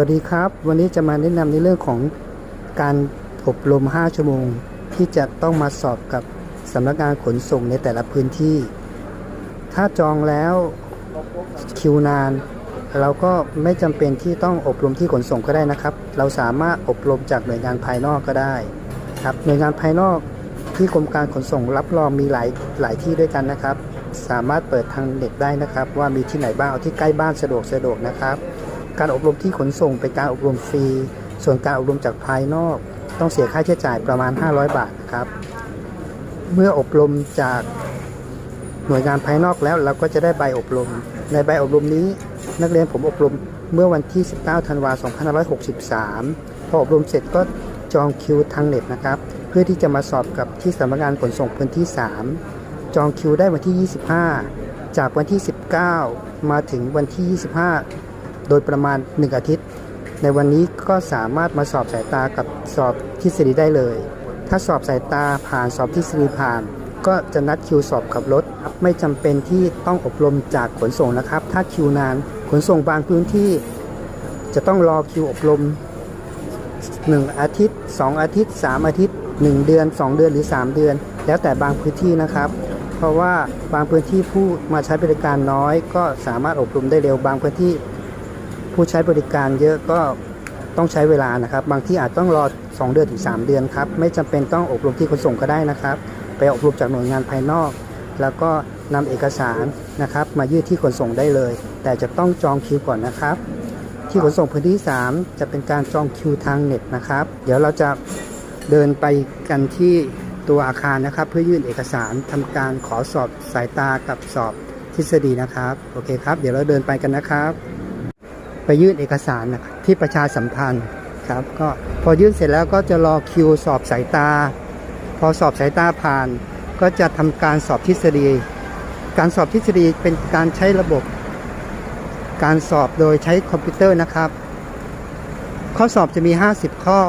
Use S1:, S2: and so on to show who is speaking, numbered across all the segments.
S1: วัสดีครับ วันนี้จะมาแนะนำในเรื่องของการอบรม 5 ชั่วโมง ที่จะต้องมาสอบกับสำนักงานขนส่งในแต่ละพื้นที่ ถ้าจองแล้วคิวนาน เราก็ไม่จำเป็นที่ต้องอบรมที่ขนส่งก็ได้นะครับ เราสามารถอบรมจากหน่วยงานภายนอกก็ได้ครับหน่วยงานภายนอกที่กรมการขนส่งรับรองมีหลายหลายที่ด้วยกันนะครับ สามารถเปิดทางเน็ตได้นะครับ ว่ามีที่ไหนบ้างเอาที่ใกล้บ้านสะดวกสะดวกนะครับ การอบรมที่ขนส่งเป็นการอบรมฟรี ส่วนการอบรมจากภายนอก ต้องเสียค่าใช้จ่ายประมาณ 500 บาทนะครับ เมื่ออบรมจากหน่วยงานภายนอกแล้วเราก็จะได้ใบอบรม ในใบอบรมนี้นักเรียนผมอบรมเมื่อวันที่ 19 ธันวาคม 2563 พออบรมเสร็จก็จองคิวทางเน็ตนะครับ เพื่อที่จะมาสอบกับที่สำนักงานขนส่งพื้นที่ 3 จองคิวได้วันที่ 25 จากวันที่ 19 มาถึงวันที่ 25 โดยประมาณ 1 อาทิตย์ ในวันนี้ก็สามารถมาสอบสายตากับสอบทฤษฎีได้เลย ถ้าสอบสายตาผ่านสอบทฤษฎีผ่าน ก็จะนัดคิวสอบขับรถ ไม่จำเป็นที่ต้องอบรมจากขนส่งนะครับ ถ้าคิวนานขนส่งบางพื้นที่ จะต้องรอคิวอบรม 1 อาทิตย์ 2 อาทิตย์ 3 อาทิตย์ 1 เดือน 2 เดือนหรือ 3 เดือน แล้วแต่บางพื้นที่นะครับเพราะว่าบางพื้นที่ผู้มาใช้บริการน้อย ก็สามารถอบรมได้เร็วบางพื้นที่ ผู้ใช้บริการเยอะก็ต้องใช้เวลานะครับ บางที่อาจต้องรอ 2 เดือนถึง 3 เดือนครับ ไม่จำเป็นต้องอบรมที่ขนส่งก็ได้นะครับ ไปอบรมจากหน่วยงานภายนอก แล้วก็นำเอกสารนะครับ มายื่นที่ขนส่งได้เลย แต่จะต้องจองคิวก่อนนะครับ ที่ขนส่งพื้นที่ 3 จะเป็นการจองคิวทางเน็ตนะครับ เดี๋ยวเราจะเดินไปกันที่ตัวอาคารนะครับ เพื่อยื่นเอกสารทำการขอสอบสายตากับสอบทฤษฎีนะครับ โอเคครับ เดี๋ยวเราเดินไปกันนะครับ ไปยื่นเอกสารที่ประชาสัมพันธ์ครับก็พอยื่นเสร็จแล้วก็จะรอคิวสอบสายตา พอสอบสายตาผ่าน ก็จะทำการสอบทฤษฎี การสอบทฤษฎีเป็นการใช้ระบบ การสอบโดยใช้คอมพิวเตอร์นะครับ ข้อสอบจะมี 50 ข้อ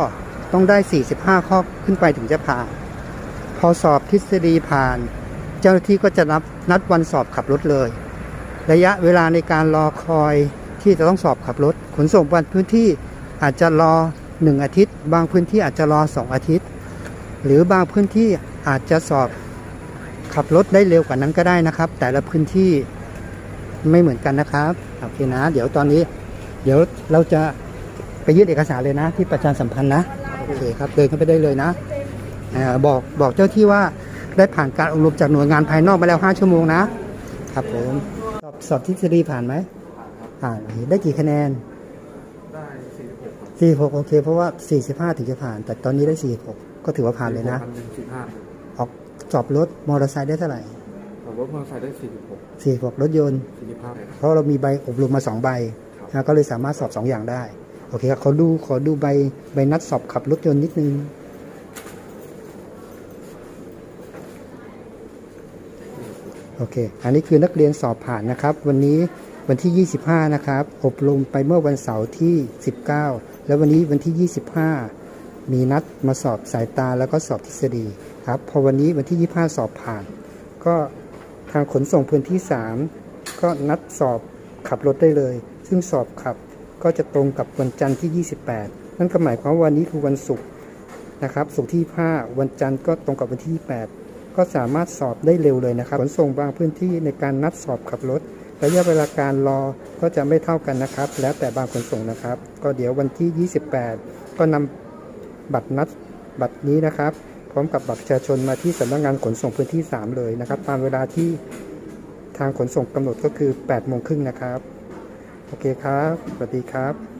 S1: ต้องได้ 45 ข้อขึ้นไปถึงจะผ่าน พอสอบทฤษฎีผ่าน เจ้าหน้าที่ก็จะนับนัดวันสอบขับรถเลย ระยะเวลาในการรอคอย ที่จะต้องสอบขับรถ ขนส่งบางพื้นที่อาจจะรอ 1 อาทิตย์ บางพื้นที่อาจจะรอ 2 อาทิตย์ หรือบางพื้นที่อาจจะสอบขับรถได้เร็วกว่านั้นก็ได้นะครับ แต่ละพื้นที่ไม่เหมือนกันนะครับโอเคนะ เดี๋ยวตอนนี้ เดี๋ยวเราจะไปยื่นเอกสารเลยนะ ที่ประชาสัมพันธ์นะโอเคครับเดินเข้าไปได้เลยนะอบอกบอกเจ้าที่ว่าได้ผ่านการอบรมจากหน่วยงานภายนอกมาแล้ว 5 ชั่วโมงนะครับผมสอบสอบทฤษฎีผ่านไหม ผ่านได้กี่คะแนน
S2: ได้46ครับ
S1: 46โอเค เพราะว่า45ถึงจะผ่าน แต่ตอนนี้ได้46ก็ถือว่าผ่านเลยนะ
S2: พันหนึ่งสี่ห้า
S1: ออกสอบรถมอเตอร์ไซค์ได้เท่าไหร่
S2: ผมรถมอเตอร์ไซค์ได้46
S1: 46รถยนต์
S2: 45
S1: เพราะเรามีใบอบรมมา2ใบนะก็เลยสามารถสอบ2อย่างได้ โอเคครับขอดูขอดูใบใบนัดสอบขับรถยนต์นิดนึงโอเค อันนี้คือนักเรียนสอบผ่านนะครับ วันนี้ วันที่ 25 นะครับ อบรมไปเมื่อวันเสาร์ที่ 19 แล้ววันนี้วันที่ 25 มีนัดมาสอบสายตาแล้วก็สอบทฤษฎีครับ พอวันนี้วันที่ 25 สอบผ่าน ก็ทางขนส่งพื้นที่ 3 ก็นัดสอบขับรถได้เลย ซึ่งสอบขับก็จะตรงกับวันจันทร์ที่ 28 นั่นก็หมายความว่าวันนี้คือวันศุกร์นะครับศุกร์ที่ 5 วันจันทร์ก็ตรงกับวันที่28ก็สามารถสอบได้เร็วเลยนะครับ ขนส่งบางพื้นที่ในการนัดสอบขับรถ ระยะเวลาการรอก็จะไม่เท่ากันนะครับ แล้วแต่บางขนส่งนะครับ ก็เดี๋ยววันที่ 28 ก็นำบัตรนัดบัตรนี้นะครับ พร้อมกับบัตรประชาชนมาที่สำนักงานขนส่งพื้นที่ 3 เลยนะครับ ตามเวลาที่ทางขนส่งกำหนดก็คือ8โมงครึ่งนะครับ โอเคครับ สวัสดีครับ